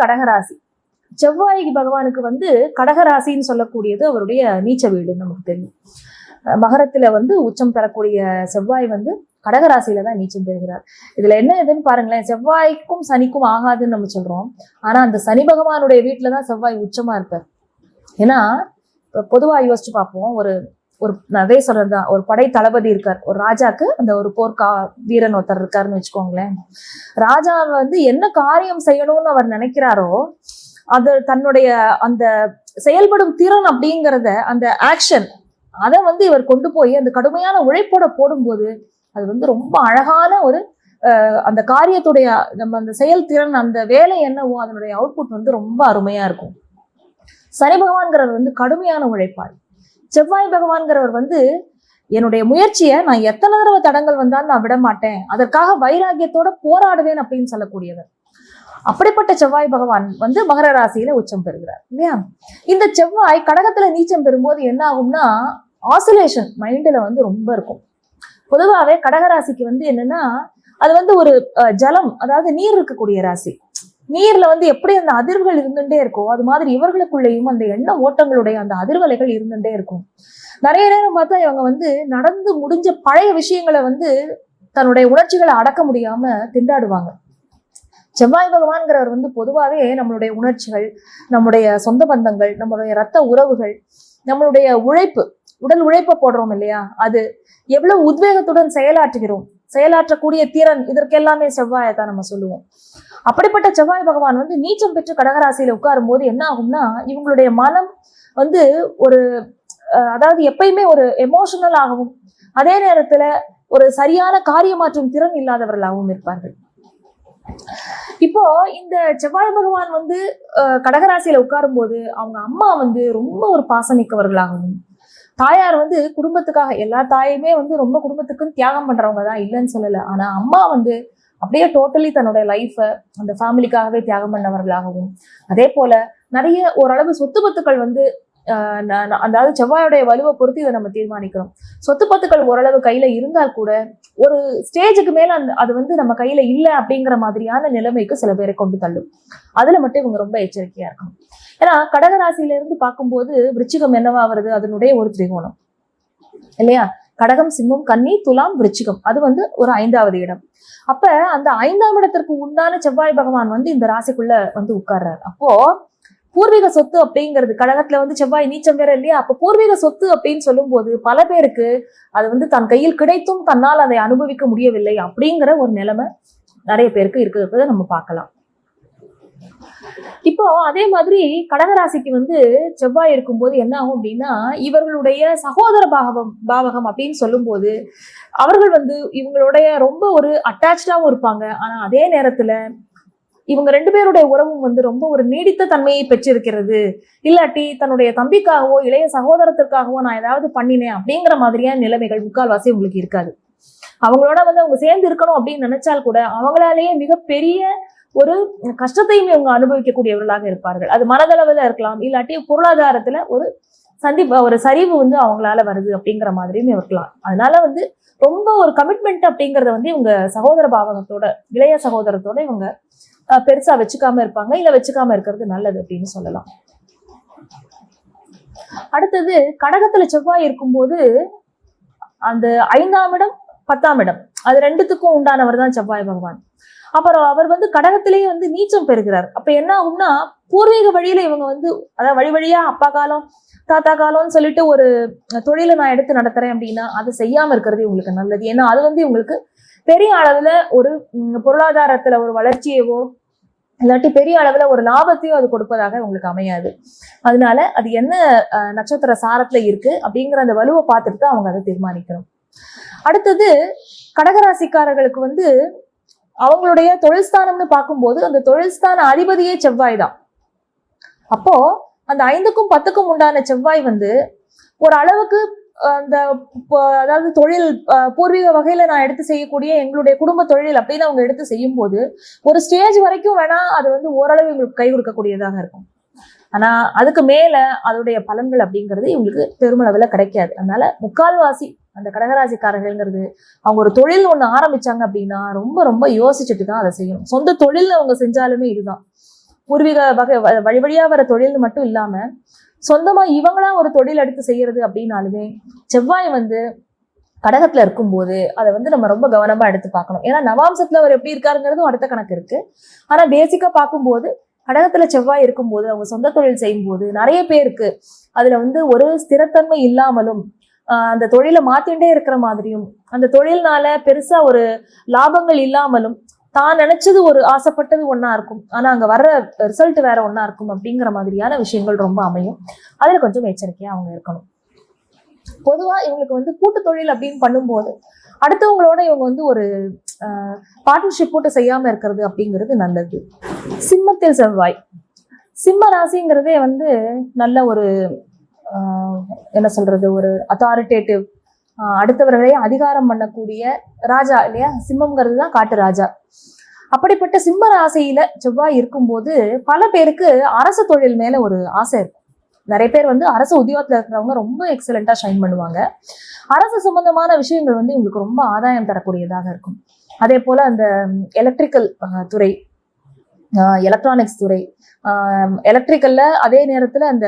கடகராசி. செவ்வாய் பகவானுக்கு வந்து கடகராசின்னு சொல்லக்கூடியது அவருடைய நீச்ச வீடு நமக்கு தெரியும். மகரத்துல வந்து உச்சம் பெறக்கூடிய செவ்வாய் வந்து கடகராசியில தான் நீச்சம் பெறுகிறார். இதுல என்ன இதுன்னு பாருங்களேன் செவ்வாய்க்கும் சனிக்கும் ஆகாதுன்னு நம்ம சொல்றோம். ஆனா அந்த சனி பகவானுடைய வீட்டுல தான் செவ்வாய் உச்சமா இருப்பார். ஏன்னா பொதுவா யோசிச்சு பார்ப்போம் ஒரு ஒரு அதே சொல்றதுதான் ஒரு படை தளபதி இருக்கார். ஒரு ராஜாக்கு அந்த ஒரு போர்க்கா வீரன் ஒருத்தர் இருக்காருன்னு வச்சுக்கோங்களேன். ராஜா வந்து என்ன காரியம் செய்யணும்னு அவர் நினைக்கிறாரோ அது தன்னுடைய அந்த செயல்படும் திறன் அப்படிங்கிறத அந்த ஆக்ஷன் அதை வந்து இவர் கொண்டு போய் அந்த கடுமையான உழைப்போட போடும்போது அது வந்து ரொம்ப அழகான ஒரு அஹ், அந்த காரியத்துடைய நம்ம அந்த செயல்திறன் அந்த வேலை என்னவோ அதனுடைய அவுட்புட் வந்து ரொம்ப அருமையா இருக்கும். சனி பகவான்கிறவர் வந்து கடுமையான உழைப்பாளி. செவ்வாய் பகவான்கிறவர் வந்து என்னுடைய முயற்சியை நான் எத்தனை தடவை தடங்கள் வந்தாலும் நான் விட மாட்டேன். அதற்காக வைராகியத்தோட போராடுவேன் அப்படின்னு சொல்லக்கூடியவர். அப்படிப்பட்ட செவ்வாய் பகவான் வந்து மகர ராசியில உச்சம் பெறுகிறார் இல்லையா? இந்த செவ்வாய் கடகத்துல நீச்சம் பெறும்போது என்ன ஆகும்னா ஆசிலேஷன் மைண்டில் வந்து ரொம்ப இருக்கும். பொதுவாகவே கடகராசிக்கு வந்து என்னன்னா அது வந்து ஒரு ஜலம் அதாவது நீர் இருக்கக்கூடிய ராசி. நீர்ல வந்து எப்படி அந்த அதிர்வுகள் இருந்துட்டே இருக்கோ அது மாதிரி இவர்களுக்குள்ளேயும் அந்த எண்ண ஓட்டங்களுடைய அந்த அதிர்வலைகள் இருந்துட்டே இருக்கும். நிறைய நேரம் பார்த்தா இவங்க வந்து நடந்து முடிஞ்ச பழைய விஷயங்களை வந்து தன்னுடைய உணர்ச்சிகளை அடக்க முடியாம திண்டாடுவாங்க. செவ்வாய் பகவான்கிறவர் வந்து பொதுவாகவே நம்மளுடைய உணர்ச்சிகள் நம்முடைய சொந்த பந்தங்கள் நம்மளுடைய ரத்த உறவுகள் நம்மளுடைய உழைப்பு உடல் உழைப்பை போடுறோம் இல்லையா? அது எவ்வளவு உத்வேகத்துடன் செயலாற்றுகிறோம். செயலாற்றக்கூடிய திறன் இதற்கெல்லாமே செவ்வாயை தான் நம்ம சொல்லுவோம். அப்படிப்பட்ட செவ்வாய் பகவான் வந்து நீச்சம் பெற்று கடகராசியில உட்காரும் போது என்ன ஆகும்னா இவங்களுடைய மனம் வந்து ஒரு அஹ், அதாவது எப்பயுமே ஒரு எமோஷனல் ஆகவும் அதே நேரத்துல ஒரு சரியான காரியமாற்றும் திறன் இல்லாதவர்களாகவும் இருப்பார்கள். இப்போ இந்த செவ்வாய் பகவான் வந்து அஹ், கடகராசியில உட்காரும் போது அவங்க அம்மா வந்து ரொம்ப ஒரு பாசமிக்கவர்களாகவும் தாயார் வந்து குடும்பத்துக்காக எல்லா தாயுமே வந்து ரொம்ப குடும்பத்துக்குன்னு தியாகம் பண்றவங்க தான் இல்லைன்னு சொல்லல. ஆனா அம்மா வந்து அப்படியே டோட்டலி தன்னுடைய லைஃப்பை அந்த ஃபேமிலிக்காகவே தியாகம் பண்ணவர்களாகவும் அதே போல நிறைய ஓரளவு சொத்து பத்துக்கள் வந்து அதாவது செவ்வாயோடைய வலுவை பொறுத்து இதை நம்ம தீர்மானிக்கிறோம். சொத்து பத்துக்கள் ஓரளவு கையில இருந்தால் கூட ஒரு ஸ்டேஜுக்கு மேல அந்த அது வந்து நம்ம கையில இல்லை அப்படிங்கிற மாதிரியான நிலைமைக்கு சில பேரை கொண்டு தள்ளும். அதுல மட்டும் இவங்க ரொம்ப எச்சரிக்கையா இருக்கணும் ஏன்னா கடகராசியில இருந்து பார்க்கும்போது விருச்சிகம் என்னவா வருது? அதனுடைய ஒரு திரிகோணம். இல்லையா? கடகம் சிம்மம் கன்னி துலாம் விருச்சிகம். அது வந்து ஒரு ஐந்தாவது இடம். அப்ப அந்த ஐந்தாம் இடத்திற்கு உண்டான செவ்வாய் பகவான் வந்து இந்த ராசிக்குள்ள வந்து உட்கார்றாரு. அப்போ பூர்வீக சொத்து அப்படிங்கிறது கடகத்துல வந்து செவ்வாய் நீச்சம் வேற இல்லையா? அப்ப பூர்வீக சொத்து அப்படின்னு சொல்லும்போது பல பேருக்கு அது வந்து தன் கையில் கிடைத்தும் தன்னால் அதை அனுபவிக்க முடியவில்லை அப்படிங்கிற ஒரு நிலைமை நிறைய பேருக்கு இருக்கிறத நம்ம பார்க்கலாம். இப்போ அதே மாதிரி கடகராசிக்கு வந்து செவ்வாய் இருக்கும்போது என்ன ஆகும் அப்படின்னா இவர்களுடைய சகோதர பாவம் பாவகம் அப்படின்னு சொல்லும்போது அவர்கள் வந்து இவங்களுடைய ரொம்ப ஒரு அட்டாச்சாகவும் இருப்பாங்க. ஆனா அதே நேரத்துல இவங்க ரெண்டு பேருடைய உறவும் வந்து ரொம்ப ஒரு நீடித்த தன்மையை பெற்றிருக்கிறது. இல்லாட்டி தன்னுடைய தம்பிக்காகவோ இளைய சகோதரத்திற்காகவோ நான் ஏதாவது பண்ணினேன் அப்படிங்கிற மாதிரியான நிலைமைகள் முக்கால்வாசி உங்களுக்கு இருக்காது. அவங்களோட வந்து அவங்க சேர்ந்து இருக்கணும் அப்படின்னு நினைச்சால் கூட அவங்களாலேயே மிகப்பெரிய ஒரு கஷ்டத்தையும் இவங்க அனுபவிக்கக்கூடியவர்களாக இருப்பார்கள். அது மனதளவில் இருக்கலாம் இல்லாட்டி பொருளாதாரத்துல ஒரு சந்திப்பு ஒரு சரிவு வந்து அவங்களால வருது அப்படிங்கிற மாதிரியும் இருக்கலாம். அதனால வந்து ரொம்ப ஒரு கமிட்மெண்ட் அப்படிங்கிறத வந்து இவங்க சகோதர பாவகத்தோட இளைய சகோதரத்தோட இவங்க பெருசா வச்சுக்காம இருப்பாங்க. இல்ல வச்சுக்காம இருக்கிறது நல்லது அப்படின்னு சொல்லலாம். அடுத்தது கடகத்துல செவ்வாய் இருக்கும்போது அந்த ஐந்தாம் இடம் பத்தாம் இடம். அது ரெண்டுத்துக்கும் உண்டானவர் தான் செவ்வாய் பகவான். அப்புறம் அவர் வந்து கடகத்திலேயே வந்து நீச்சம் பெறுகிறார். அப்ப என்ன ஆகும்னா பூர்வீக வழியில இவங்க வந்து அதாவது வழி வழியா அப்பா காலம் தாத்தா காலம்னு சொல்லிட்டு ஒரு தொழிலை நான் எடுத்து நடத்துறேன் அப்படின்னா அதை செய்யாம இருக்கிறது இவங்களுக்கு நல்லது. ஏன்னா அது வந்து இவங்களுக்கு பெரிய அளவுல ஒரு பொருளாதாரத்துல ஒரு வளர்ச்சியவோ இல்லாட்டி பெரிய அளவுல ஒரு லாபத்தையோ அது கொடுப்பதாக உங்களுக்கு அமையாது. அதனால அது என்ன நட்சத்திர சாரத்துல இருக்கு அப்படிங்கிற அந்த வலுவை பார்த்துட்டு அவங்க அதை தீர்மானிக்கணும். அடுத்தது கடகராசிக்காரர்களுக்கு வந்து அவங்களுடைய தொழில்ஸ்தானம்னு பார்க்கும்போது அந்த தொழில்ஸ்தான அதிபதியே செவ்வாய் தான். அப்போ அந்த ஐந்துக்கும் பத்துக்கும் உண்டான செவ்வாய் வந்து ஒரு அளவுக்கு அந்த அதாவது தொழில் அஹ், பூர்வீக வகையில நான் எடுத்து செய்யக்கூடிய எங்களுடைய குடும்ப தொழில் அப்படின்னு அவங்க எடுத்து செய்யும் போது ஒரு ஸ்டேஜ் வரைக்கும் வேணா அது வந்து ஓரளவு இவங்களுக்கு கை கொடுக்கக்கூடியதாக இருக்கும். ஆனா அதுக்கு மேல அதோடைய பலன்கள் அப்படிங்கிறது இவங்களுக்கு பெருமளவுல கிடைக்காது. அதனால முக்கால்வாசி அந்த கடகராசிக்காரர்கள்ங்கிறது அவங்க ஒரு தொழில் ஒண்ணு ஆரம்பிச்சாங்க அப்படின்னா ரொம்ப ரொம்ப யோசிச்சுட்டு தான் அதை செய்யணும். சொந்த தொழில் அவங்க செஞ்சாலுமே இதுதான். பூர்வீக வகை வ- வழி வழியா வர தொழில்னு மட்டும் இல்லாம சொந்தமாக இவங்களா ஒரு தொழில் எடுத்து செய்யறது அப்படின்னாலுமே செவ்வாய் வந்து கடகத்துல இருக்கும்போது அதை வந்து நம்ம ரொம்ப கவனமா எடுத்து பார்க்கணும். ஏன்னா நவாம்சத்துல அவர் எப்படி இருக்காருங்கிறதும் அடுத்த கணக்கு இருக்கு. ஆனா பேசிக்கா பார்க்கும்போது கடகத்துல செவ்வாய் இருக்கும்போது அவங்க சொந்த தொழில் செய்யும்போது நிறைய பேருக்கு அதுல வந்து ஒரு ஸ்திரத்தன்மை இல்லாமலும் அந்த தொழிலை மாத்திண்டே இருக்கிற மாதிரியும் அந்த தொழில்னால பெருசா ஒரு லாபங்கள் இல்லாமலும் தான் நினைச்சது ஒரு ஆசைப்பட்டது ஒன்றா இருக்கும். ஆனா அங்க வர்ற ரிசல்ட் வேற ஒன்றா இருக்கும் அப்படிங்கிற மாதிரியான விஷயங்கள் ரொம்ப அமையும். அதுல கொஞ்சம் எச்சரிக்கையா அவங்க இருக்கணும். பொதுவா இவங்களுக்கு வந்து கூட்டு தொழில் அப்படின்னு பண்ணும்போது அடுத்தவங்களோட இவங்க வந்து ஒரு பார்ட்னர்ஷிப் போட்டு செய்யாம இருக்கிறது அப்படிங்கிறது நல்லது. சிம்மத்தில் செவ்வாய். சிம்ம ராசிங்கிறதே வந்து நல்ல ஒரு என்ன சொல்றது ஒரு அத்தாரிட்டேட்டிவ் அடுத்தவர்களை அதிகாரம் பண்ணக்கூடிய ராஜா இல்லையா? சிம்மங்கிறது தான் காட்டு ராஜா. அப்படிப்பட்ட சிம்ம ராசியில செவ்வாய் இருக்கும்போது பல பேருக்கு அரசு தொழில் மேல ஒரு ஆசை இருக்கும். நிறைய பேர் வந்து அரசு உத்தியோகத்துல இருக்கிறவங்க ரொம்ப எக்ஸலண்டா ஷைன் பண்ணுவாங்க. அரசு சம்பந்தமான விஷயங்கள் வந்து இவங்களுக்கு ரொம்ப ஆதாயம் தரக்கூடியதாக இருக்கும். அதே போல அந்த எலக்ட்ரிக்கல் துறை எலக்ட்ரானிக்ஸ் துறை எலக்ட்ரிக்கல்ல அதே நேரத்துல அந்த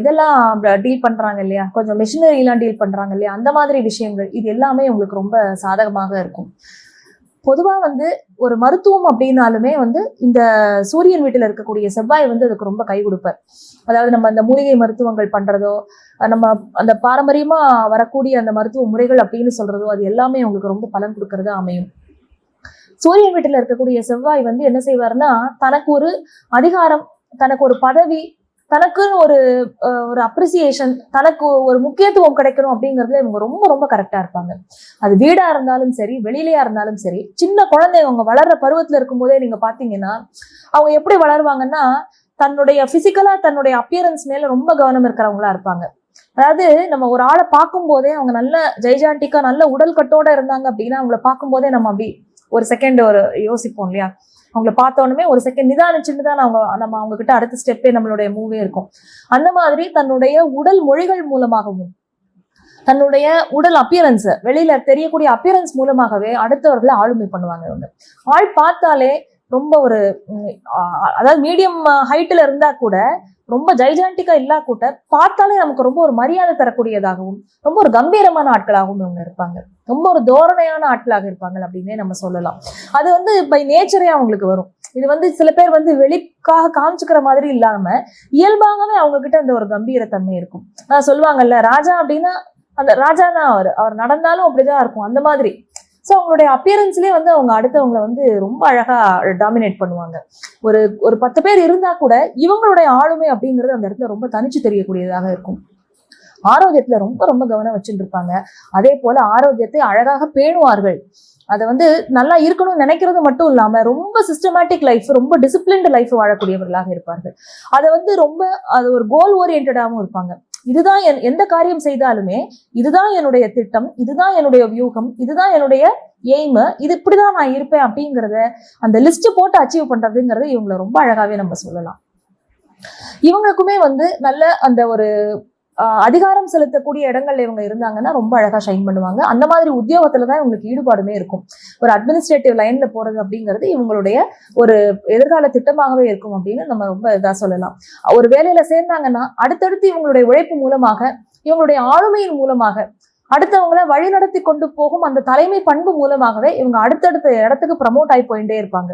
இதெல்லாம் டீல் பண்றாங்க இல்லையா? கொஞ்சம் மிஷினரிலாம் டீல் பண்றாங்க இல்லையா? அந்த மாதிரி விஷயங்கள் இது எல்லாமே உங்களுக்கு ரொம்ப சாதகமாக இருக்கும். பொதுவா வந்து ஒரு மருத்துவம் அப்படின்னாலுமே வந்து இந்த சூரியன் வீட்டில் இருக்கக்கூடிய செவ்வாய் வந்து அதுக்கு ரொம்ப கை கொடுப்பார். அதாவது நம்ம அந்த மூலிகை மருத்துவங்கள் பண்றதோ நம்ம அந்த பாரம்பரியமா வரக்கூடிய அந்த மருத்துவ முறைகள் அப்படின்னு சொல்றதோ அது எல்லாமே உங்களுக்கு ரொம்ப பலன் கொடுக்கறதா அமையும். சூரியன் வீட்டில் இருக்கக்கூடிய செவ்வாய் வந்து என்ன செய்வார்னா தனக்கு ஒரு அதிகாரம் தனக்கு ஒரு பதவி தனக்குன்னு ஒரு அஹ், ஒரு அப்ரிசியேஷன் தனக்கு ஒரு முக்கியத்துவம் கிடைக்கணும் அப்படிங்கறதுல இவங்க ரொம்ப ரொம்ப கரெக்டா இருப்பாங்க. அது வீடா இருந்தாலும் சரி வெளியிலயா இருந்தாலும் சரி சின்ன குழந்தைங்க அவங்க வளர்ற பருவத்துல இருக்கும்போதே நீங்க பாத்தீங்கன்னா அவங்க எப்படி வளருவாங்கன்னா தன்னுடைய பிசிக்கலா தன்னுடைய அப்பியரன்ஸ் மேல ரொம்ப கவனம் இருக்கிறவங்களா இருப்பாங்க. அதாவது நம்ம ஒரு ஆளை பார்க்கும் போதே அவங்க நல்ல ஜெய்ஜாண்டிக்கா நல்ல உடல் கட்டோட இருந்தாங்க அப்படின்னா அவங்கள பார்க்கும் போதே நம்ம அப்படி ஒரு செகண்ட் ஒரு யோசிப்போம் இல்லையா? அவங்கள பார்த்தோன்னே உடனே ஒரு செகண்ட் நிதானிச்சுட்டு தான் அவங்க நம்ம அவங்க கிட்ட அடுத்த ஸ்டெப்பே நம்மளுடைய மூவே இருக்கும். அந்த மாதிரி தன்னுடைய உடல் மொழிகள் மூலமாகவும் தன்னுடைய உடல் அப்பியரன்ஸ் வெளியில தெரியக்கூடிய அப்பியரன்ஸ் மூலமாகவே அடுத்தவர்களை ஆளுமை பண்ணுவாங்க இவங்க. ஆள் பார்த்தாலே ரொம்ப ஒரு அதாவது மீடியம் ஹைட்டில் இருந்தால் கூட ரொம்ப ஜைஜாண்டிக்காக இல்லா கூட பார்த்தாலே நமக்கு ரொம்ப ஒரு மரியாதை தரக்கூடியதாகவும் ரொம்ப ஒரு கம்பீரமான ஆட்களாகவும் இவங்க இருப்பாங்க. ரொம்ப ஒரு தோரணையான ஆட்களாக இருப்பாங்க அப்படின்னே நம்ம சொல்லலாம். அது வந்து பை நேச்சரே அவங்களுக்கு வரும். இது வந்து சில பேர் வந்து வெளிக்காக காமிச்சுக்கிற மாதிரி இல்லாம இயல்பாகவே அவங்க கிட்ட அந்த ஒரு கம்பீரத்தன்மை இருக்கும். அதான் சொல்லுவாங்கல்ல ராஜா அப்படின்னா அந்த ராஜா தான் அவர் அவர் நடந்தாலும் அப்படிதான் இருக்கும். அந்த மாதிரி. ஸோ அவங்களுடைய அப்பியரன்ஸ்லேயே வந்து அவங்க அடுத்தவங்களை வந்து ரொம்ப அழகாக டாமினேட் பண்ணுவாங்க. ஒரு ஒரு பத்து பேர் இருந்தால் கூட இவங்களுடைய ஆளுமை அப்படிங்கிறது அந்த இடத்துல ரொம்ப தனிச்சு தெரியக்கூடியதாக இருக்கும். ஆரோக்கியத்துல ரொம்ப ரொம்ப கவனம் வச்சுட்டு இருப்பாங்க அதே போல ஆரோக்கியத்தை அழகாக பேணுவார்கள். அதை வந்து நல்லா இருக்கணும்னு நினைக்கிறது மட்டும் இல்லாம ரொம்ப சிஸ்டமேட்டிக் லைஃப் ரொம்ப டிசிப்ளின்டு லைஃப் வாழக்கூடியவர்களாக இருப்பார்கள். அதை வந்து ரொம்ப அது ஒரு கோல் ஓரியன்டாகவும் இருப்பாங்க. இதுதான் என் எந்த காரியம் செய்தாலுமே இதுதான் என்னுடைய திட்டம் இதுதான் என்னுடைய வியூகம் இதுதான் என்னுடைய எய்ம் இது இப்படிதான் நான் இருப்பேன் அப்படிங்கிறத அந்த லிஸ்ட் போட்டு அச்சீவ் பண்றதுங்கிறத இவங்களை ரொம்ப அழகாவே நம்ம சொல்லலாம். இவங்களுக்குமே வந்து நல்ல அந்த ஒரு அதிகாரம் செலுத்தக்கூடிய இடங்கள்ல இவங்க இருந்தாங்கன்னா ரொம்ப அழகா ஷைன் பண்ணுவாங்க. அந்த மாதிரி உத்தியோகத்துல தான் இவங்களுக்கு ஈடுபாடுமே இருக்கும். ஒரு அட்மினிஸ்ட்ரேட்டிவ் லைன்ல போறது அப்படிங்கிறது இவங்களுடைய ஒரு எதிர்கால திட்டமாகவே இருக்கும் அப்படின்னு நம்ம ரொம்ப இதா சொல்லலாம். ஒரு வேலையில சேர்ந்தாங்கன்னா அடுத்தடுத்து இவங்களுடைய உழைப்பு மூலமாக இவங்களுடைய ஆளுமையின் மூலமாக அடுத்தவங்கள வழிநடத்தி கொண்டு போகும் அந்த தலைமை பண்பு மூலமாகவே இவங்க அடுத்தடுத்த இடத்துக்கு ப்ரமோட் ஆகி போயிட்டே இருப்பாங்க.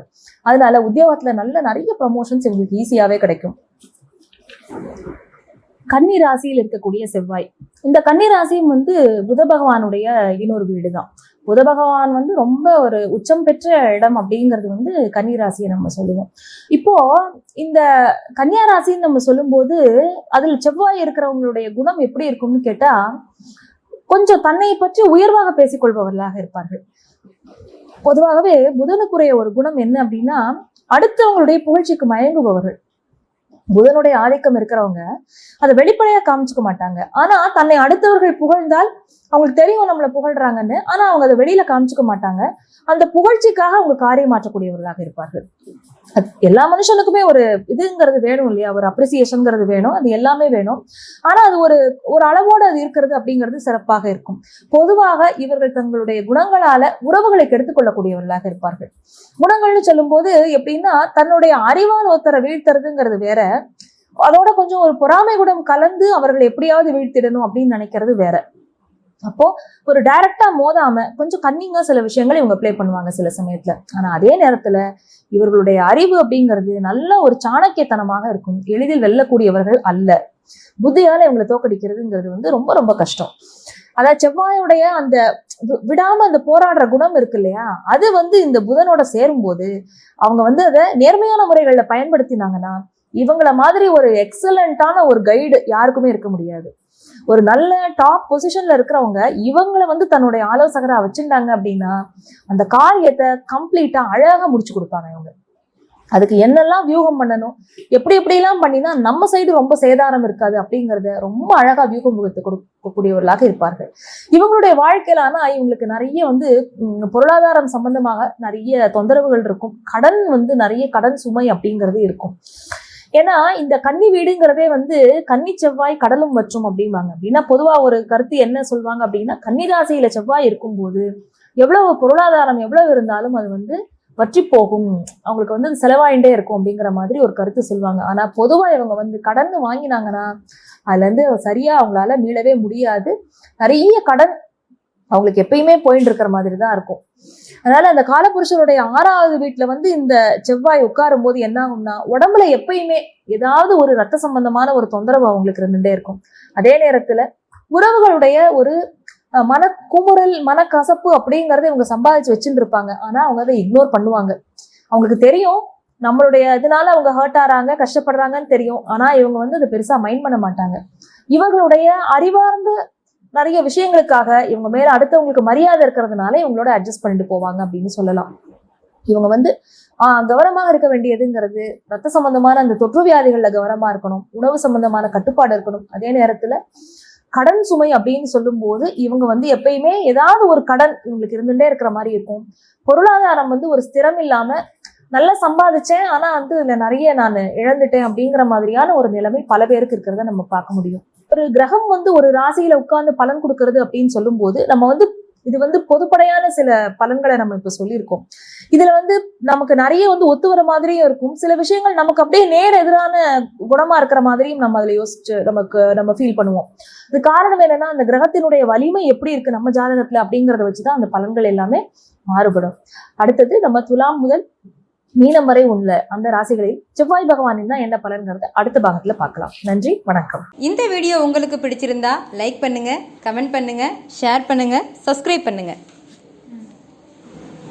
அதனால உத்தியோகத்துல நல்ல நிறைய ப்ரமோஷன்ஸ் இவங்களுக்கு ஈஸியாவே கிடைக்கும். கன்னி ராசியில் இருக்கக்கூடிய செவ்வாய். இந்த கன்னி ராசியும் வந்து புத பகவானுடைய இன்னொரு வீடு தான் புத பகவான் வந்து ரொம்ப ஒரு உச்சம் பெற்ற இடம் அப்படிங்கிறது வந்து கன்னி ராசியை நம்ம சொல்லுவோம். இப்போ இந்த கன்னியா ராசின்னு நம்ம சொல்லும்போது அதில் செவ்வாய் இருக்கிறவங்களுடைய குணம் எப்படி இருக்கும்னு கேட்டா கொஞ்சம் தன்னை பற்றி உயர்வாக பேசிக்கொள்பவர்களாக இருப்பார்கள். பொதுவாகவே புதனுக்குரிய ஒரு குணம் என்ன அப்படின்னா அடுத்தவங்களுடைய புகழ்ச்சிக்கு மயங்குபவர்கள். புதனுடைய ஆதிக்கம் இருக்கிறவங்க அதை வெளிப்படையா காமிச்சுக்க மாட்டாங்க. ஆனா தன்னை அடுத்தவர்கள் புகழ்ந்தால் அவங்களுக்கு தெரியும் நம்மளை புகழ்றாங்கன்னு. ஆனா அவங்க அதை வெளியில காமிச்சுக்க மாட்டாங்க. அந்த புகழ்ச்சிக்காக அவங்க காரியம் மாற்றக்கூடியவர்களாக இருப்பார்கள். எல்லா மனுஷனுக்குமே ஒரு இதுங்கிறது வேணும் இல்லையா? ஒரு அப்ரிசியேஷன்ங்கிறது வேணும். அது எல்லாமே வேணும். ஆனா அது ஒரு ஒரு அளவோட அது இருக்கிறது அப்படிங்கிறது சிறப்பாக இருக்கும். பொதுவாக இவர்கள் தங்களுடைய குணங்களால உறவுகளை கெடுத்துக்கொள்ளக்கூடியவர்களாக இருப்பார்கள். குணங்கள்னு சொல்லும்போது எப்படின்னா தன்னுடைய அறிவால் ஒருத்தரை வீழ்த்துறதுங்கிறது வேற. அதோட கொஞ்சம் ஒரு பொறாமை குணம் கலந்து அவர்களை எப்படியாவது வீழ்த்திடணும் அப்படின்னு நினைக்கிறது வேற. அப்போ ஒரு டைரக்டா மோதாம கொஞ்சம் கன்னிங்கா சில விஷயங்களை இவங்க ப்ளே பண்ணுவாங்க சில சமயத்துல. ஆனா அதே நேரத்துல இவர்களுடைய அறிவு அப்படிங்கிறது நல்ல ஒரு சாணக்கியத்தனமாக இருக்கும். எளிதில் வெல்லக்கூடியவர்கள் அல்ல. புத்தியால இவங்களை தோக்கடிக்கிறதுங்கிறது வந்து ரொம்ப ரொம்ப கஷ்டம். அதாவது செவ்வாயுடைய அந்த விடாம அந்த போராடுற குணம் இருக்கு இல்லையா? அது வந்து இந்த புதனோட சேரும்போது அவங்க வந்து அதை நேர்மையான முறைகளில் பயன்படுத்தினாங்கன்னா இவங்கள மாதிரி ஒரு எக்ஸலண்டான ஒரு கைடு யாருக்குமே இருக்க முடியாது. ஒரு நல்ல டாப் பொசிஷன்ல இருக்கிறவங்க இவங்களை வந்து தன்னுடைய ஆலோசகராக வச்சிருந்தாங்க அப்படின்னா அந்த காரியத்தை கம்ப்ளீட்டா அழகா முடிச்சு கொடுப்பாங்க இவங்க. அதுக்கு என்னெல்லாம் வியூகம் பண்ணணும் எப்படி எப்படிலாம் பண்ணினா நம்ம சைடு ரொம்ப சேதாரம் இருக்காது அப்படிங்கிறத ரொம்ப அழகா வியூகம் முகத்து கொடுக்கக்கூடியவர்களாக இருப்பார்கள். இவங்களுடைய வாழ்க்கையில ஆனா இவங்களுக்கு நிறைய வந்து பொருளாதாரம் சம்பந்தமாக நிறைய தொந்தரவுகள் இருக்கும். கடன் வந்து நிறைய கடன் சுமை அப்படிங்கிறது இருக்கும். ஏன்னா இந்த கன்னி வீடுங்கிறதே வந்து கன்னி செவ்வாய் கடலும் வற்றும் அப்படிம்பாங்க. அப்படின்னா பொதுவா ஒரு கருத்து என்ன சொல்லுவாங்க அப்படின்னா கன்னிராசியில செவ்வாய் இருக்கும்போது எவ்வளவு பொருளாதாரம் எவ்வளவு இருந்தாலும் அது வந்து வற்றி போகும். அவங்களுக்கு வந்து செலவாயிண்டே இருக்கும் அப்படிங்கிற மாதிரி ஒரு கருத்து சொல்லுவாங்க ஆனா பொதுவா இவங்க வந்து கடன் வாங்கினாங்கன்னா அதுல இருந்து சரியா அவங்களால மீளவே முடியாது. நிறைய கடன் அவங்களுக்கு எப்பயுமே போயின்னு இருக்கிற மாதிரி தான் இருக்கும். அதனால அந்த காலபுருஷனுடைய ஆறாவது வீட்டுல வந்து இந்த செவ்வாய் உட்காரும் போது என்ன ஆகும்னா உடம்புல எப்பயுமே ஏதாவது ஒரு ரத்த சம்பந்தமான ஒரு தொந்தரவு அவங்களுக்கு இருந்துட்டே இருக்கும். அதே நேரத்துல உறவுகளுடைய ஒரு மன குமுறல் மனக்கசப்பு அப்படிங்கறத இவங்க சம்பாதிச்சு வச்சுட்டு இருப்பாங்க ஆனா அவங்க அதை இக்னோர் பண்ணுவாங்க. அவங்களுக்கு தெரியும் நம்மளுடைய இதனால அவங்க ஹர்ட் ஆறாங்க கஷ்டப்படுறாங்கன்னு தெரியும். ஆனா இவங்க வந்து அதை பெருசா மைண்ட் பண்ண மாட்டாங்க. இவங்களுடைய அறிவார்ந்த நிறைய விஷயங்களுக்காக இவங்க மேல அடுத்தவங்களுக்கு மரியாதை இருக்கிறதுனால இவங்களோட அட்ஜஸ்ட் பண்ணிட்டு போவாங்க அப்படின்னு சொல்லலாம். இவங்க வந்து ஆஹ் கவனமாக இருக்க வேண்டியதுங்கிறது ரத்த சம்பந்தமான அந்த தொற்று வியாதிகள்ல கவனமா இருக்கணும். உணவு சம்பந்தமான கட்டுப்பாடு இருக்கணும். அதே நேரத்துல கடன் சுமை அப்படின்னு சொல்லும்போது இவங்க வந்து எப்பயுமே ஏதாவது ஒரு கடன் இவங்களுக்கு இருந்துட்டே இருக்கிற மாதிரி இருக்கும். பொருளாதாரம் வந்து ஒரு ஸ்திரம் இல்லாம நல்லா சம்பாதிச்சேன் ஆனா வந்து இதுல நிறைய நான் இழந்துட்டேன் அப்படிங்கிற மாதிரியான ஒரு நிலைமை பல பேருக்கு இருக்கிறத நம்ம பார்க்க முடியும். ஒரு கிரகம் வந்து ஒரு ராசியில உட்கார்ந்து பலன் கொடுக்கறது அப்படின்னு சொல்லும்போது நம்ம வந்து இது வந்து பொதுப்படையான சில பலன்களை நம்ம இப்ப சொல்லியிருக்கோம். இதுல வந்து நமக்கு நிறைய வந்து ஒத்து வர மாதிரியும் இருக்கும். சில விஷயங்கள் நமக்கு அப்படியே நேர் எதிரான குணமா இருக்கிற மாதிரியும் நம்ம அதுல யோசிச்சு நமக்கு நம்ம ஃபீல் பண்ணுவோம். இது காரணம் என்னன்னா அந்த கிரகத்தினுடைய வலிமை எப்படி இருக்கு நம்ம ஜாதகத்துல அப்படிங்கறத வச்சுதான் அந்த பலன்கள் எல்லாமே மாறுபடும். அடுத்தது நம்ம துலாம் முதல் மீனம் வரை உள்ள அந்த ராசிகளில் செவ்வாய் பகவானின் தான் என்ன பலன்கிறது? அடுத்த பாகத்துல பார்க்கலாம். நன்றி வணக்கம். இந்த வீடியோ உங்களுக்கு பிடிச்சிருந்தா லைக் பண்ணுங்க கமெண்ட் பண்ணுங்க ஷேர் பண்ணுங்க சப்ஸ்கிரைப் பண்ணுங்க.